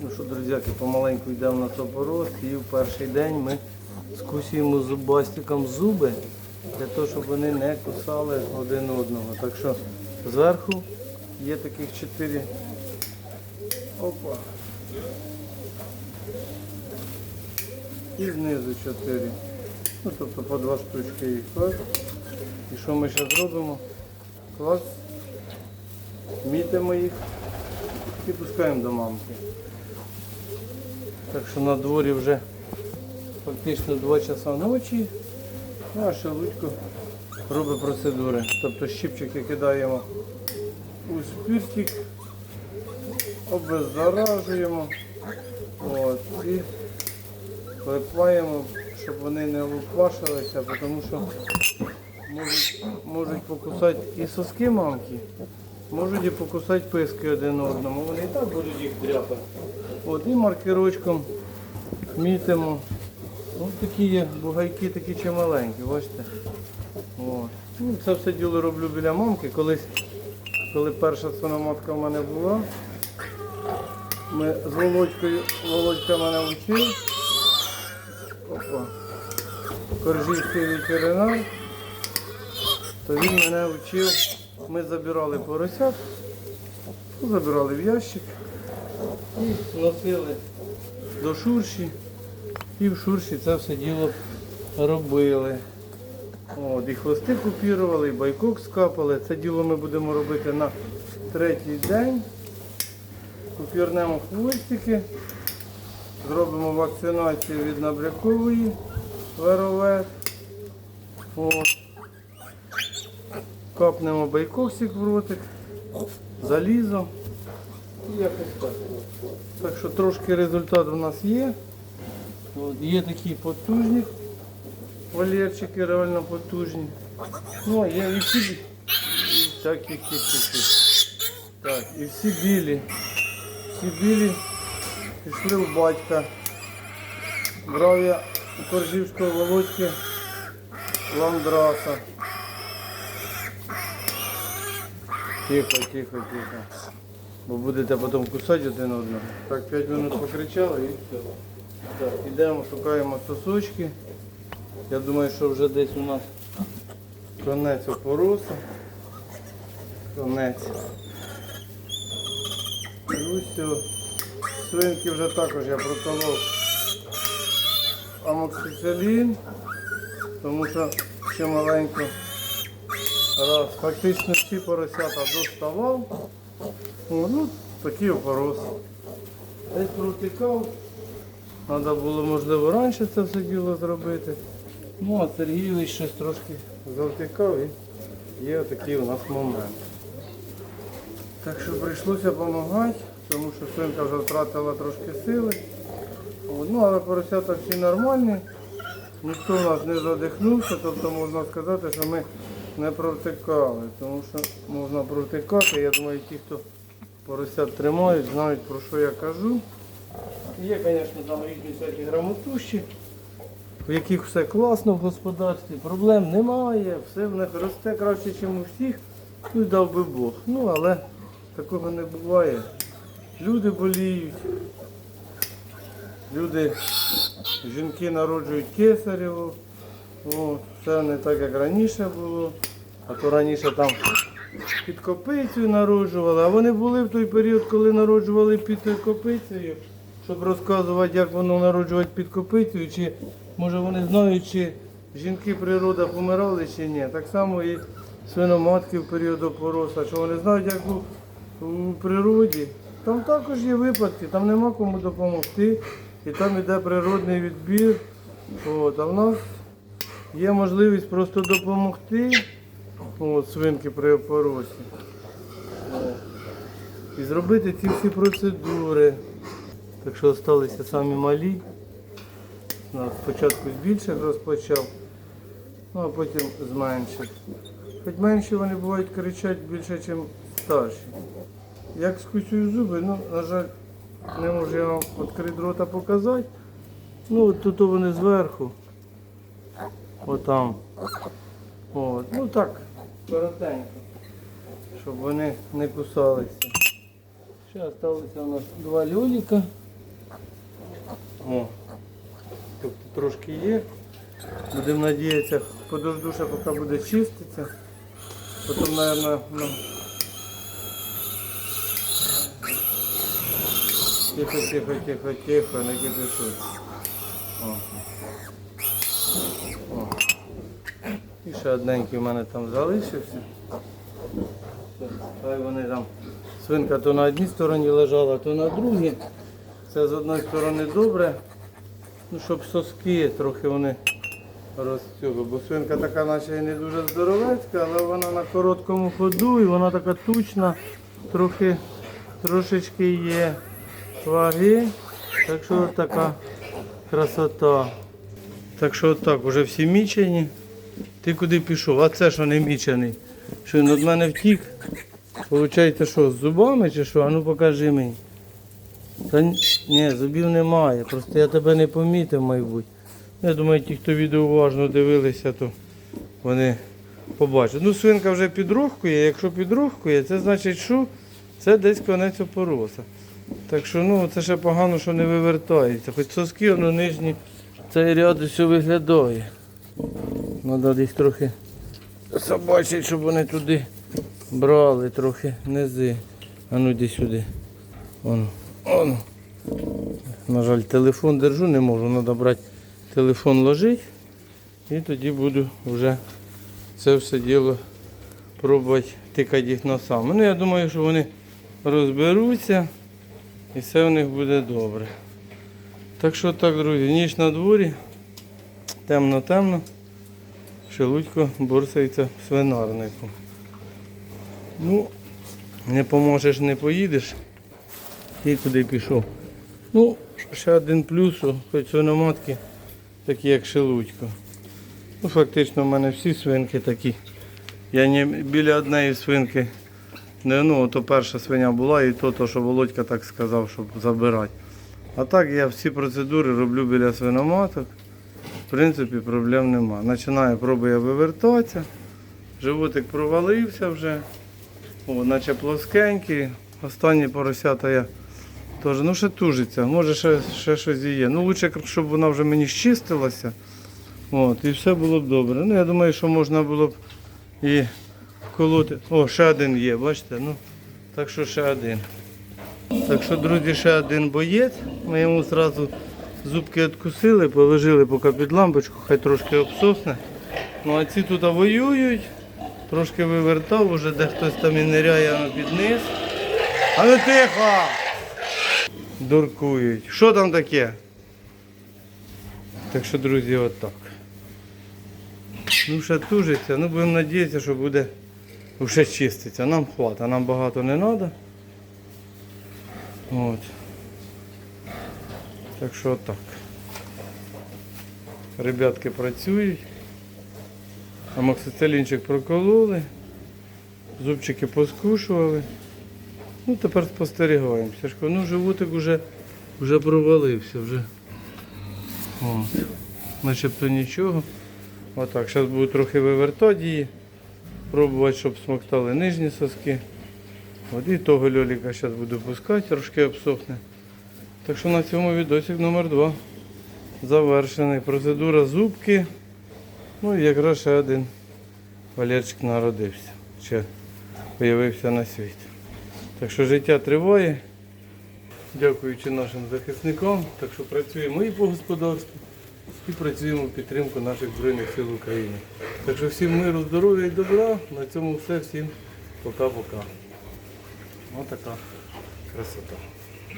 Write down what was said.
Ну що, друзяки, помаленьку йдемо на топороз і в перший день ми скусуємо зубастиком зуби для того, щоб вони не кусали один одного. Так що зверху є таких чотири. Опа. І знизу чотири. Ну, тобто по два штучки їх. І що ми зараз робимо? Клас. Мітимо їх і пускаємо до мамки. Так що на дворі вже фактично 2 часа ночі. А ще Лудько робить процедури. Тобто щипчики кидаємо у спиртик, обеззаражуємо от, і клепаємо, щоб вони не лупашилися, тому що можуть, можуть покусати і соски мамки, можуть і покусати писки один одному. Вони і так будуть їх дряпати. От, і маркерочком мітимо. Ось такі є бугайки, такі чималенькі, бачите. Ну, це все діло роблю біля мамки. Колись, коли перша свиноматка в мене була, ми з Володькою, Володька мене вчив. Опа. Коржівський ветеринар, то він мене вчив. Ми забирали поросят, забирали в ящик і носили до шурші. І в шурші це все діло робили. От, і хвости купірували, і байкок скапали. Це діло ми будемо робити на третій день. Купірнемо хвостики, зробимо вакцинацію від набрякової веровет. От. Капнемо байкоксик в ротик, залізо. І якось так. Так що трошки результат у нас є. От, є такі потужні валерчики, реально потужні. Ну, а є і всі так, і ті, ті. Так, і всі білі. Всі білі пішли у батька. Брав я у Коржівського володьки ландраса. Тихо, тихо, тихо. Бо будете потім кусати один одного. Так, 5 минут покричали і все. Так, ідемо, шукаємо сосочки. Я думаю, що вже десь у нас конець опороса. Конець. І все. Свинки вже також я проколов амоксицилін, тому що ще маленько. Раз, фактично всі поросята доставав. Ну, такий опорос. Десь протикав. Треба було, можливо, раніше це все діло зробити. Ну, а Сергійович щось трошки завтикав і є такий у нас момент. Так що прийшлося допомагати, тому що свинка вже втратила трошки сили. Ну, але поросята всі нормальні. Ніхто у нас не задихнувся, тобто можна сказати, що ми не провтикали. Тому що можна провтикати. Я думаю, ті, хто поросят тримають, знають про що я кажу. Є, звісно, там різні всякі грамотущі, в яких все класно в господарстві, проблем немає, все в них росте краще, ніж у всіх, ну дав би Бог. Ну, але такого не буває. Люди боліють, люди, жінки народжують кесареву, О, все не так, як раніше було. А то раніше там під копицею народжували, а вони були в той період, коли народжували під копицею, щоб розказувати, як воно народжувати під копицею, чи може вони знають, чи жінки природа помирали чи ні. Так само і свиноматки в період опороса, що вони знають, як у, у природі. Там також є випадки, там нема кому допомогти, і там іде природний відбір. От, а в нас є можливість просто допомогти. От, свинки при опоросі. І зробити ці всі процедури. Так що залишилися самі малі. Спочатку з більших розпочав, ну а потім з менших. Хоч менші вони бувають кричать більше, ніж старші. Як скусюю зуби, ну, на жаль, не можу я вам відкрити рота показати. Ну, от тут вони зверху. Отам. От. Ну так, коротенько, щоб вони не кусалися. Ще залишилося у нас два люліка. О. Тобто трошки є. Будемо надіятися, подожду, поки буде чиститися. Потім, мабуть, ну, Тихо, тихо, тихо, тихо, не кипишуй. О. О. ще одненький в мене там залишився. Хай вони там. Свинка то на одній стороні лежала, то на другій. Це з одної сторони добре. Ну, щоб соски трохи вони розцюли. Бо свинка така наче і не дуже здоровецька, але вона на короткому ходу і вона така тучна, трохи трошечки є ваги. Так що така красота. Так що отак, вже всі мічені. Ти куди пішов? А це що не мічений? Що він від мене втік? Получається що, з зубами чи що? А ну покажи мені. Та ні, зубів немає. Просто я тебе не помітив, мабуть. Я думаю, ті, хто відео уважно дивилися, то вони побачать. Ну, свинка вже підрохкує. Якщо підрохкує, це значить, що це десь конець опороса. Так що ну, це ще погано, що не вивертається. Хоч соски, воно нижні, цей ряд все виглядає. Треба десь трохи собачити, щоб вони туди брали трохи низи. А ну йди сюди. Воно. Воно. На жаль, телефон держу, не можу. Треба брати телефон ложити. І тоді буду вже це все діло пробувати тикати їх носами. Ну я думаю, що вони розберуться і все в них буде добре. Так що так, друзі, ніч на дворі, темно-темно. Шелудько борсається в свинарнику. Ну, не поможеш, не поїдеш. Ти куди пішов. Ну, ще один плюс, хоч свиноматки такі, як шелудько. Ну, фактично в мене всі свинки такі. Я не біля однієї свинки. Не, ну, то перша свиня була і то, то, що Володька так сказав, щоб забирати. А так я всі процедури роблю біля свиноматок. В принципі, проблем нема. Починаю, пробую вивертатися. Животик провалився вже. О, наче плоскенький. Останні поросята я теж, ну ще тужиться, може ще, ще щось є. Ну лучше, щоб вона вже мені щистилася. От, і все було б добре. Ну, я думаю, що можна було б і вколоти. О, ще один є, бачите? Ну, так що ще один. Так що, друзі, ще один боєць. Ми йому одразу зубки відкусили, положили поки під лампочку, хай трошки обсохне. Ну а ці тут воюють, трошки вивертав, уже де хтось там і ниряє під низ. А ну тихо! Дуркують. Що там таке? Так що, друзі, от так. Ну, ще тужиться, ну будемо надіятися, що буде вже чиститься. Нам хватить, нам багато не треба. От. Так що отак. Ребятки працюють. Амоксицилінчик прокололи, зубчики поскушували. Ну тепер спостерігаємо. Ну животик вже, вже провалився. вже. От. Начебто нічого. Отак, зараз буду трохи вивертати її, пробувати, щоб смоктали нижні соски. От і того льоліка зараз буду пускати, трошки обсохне. Так що на цьому відосик номер 2 завершений. Процедура зубки. Ну і якраз ще один Валерчик народився. Ще з'явився на світ. Так що життя триває. Дякуючи нашим захисникам. Так що працюємо і по господарству, і працюємо в підтримку наших Збройних сил України. Так що всім миру, здоров'я і добра. На цьому все. Всім пока-пока. Ось така красота.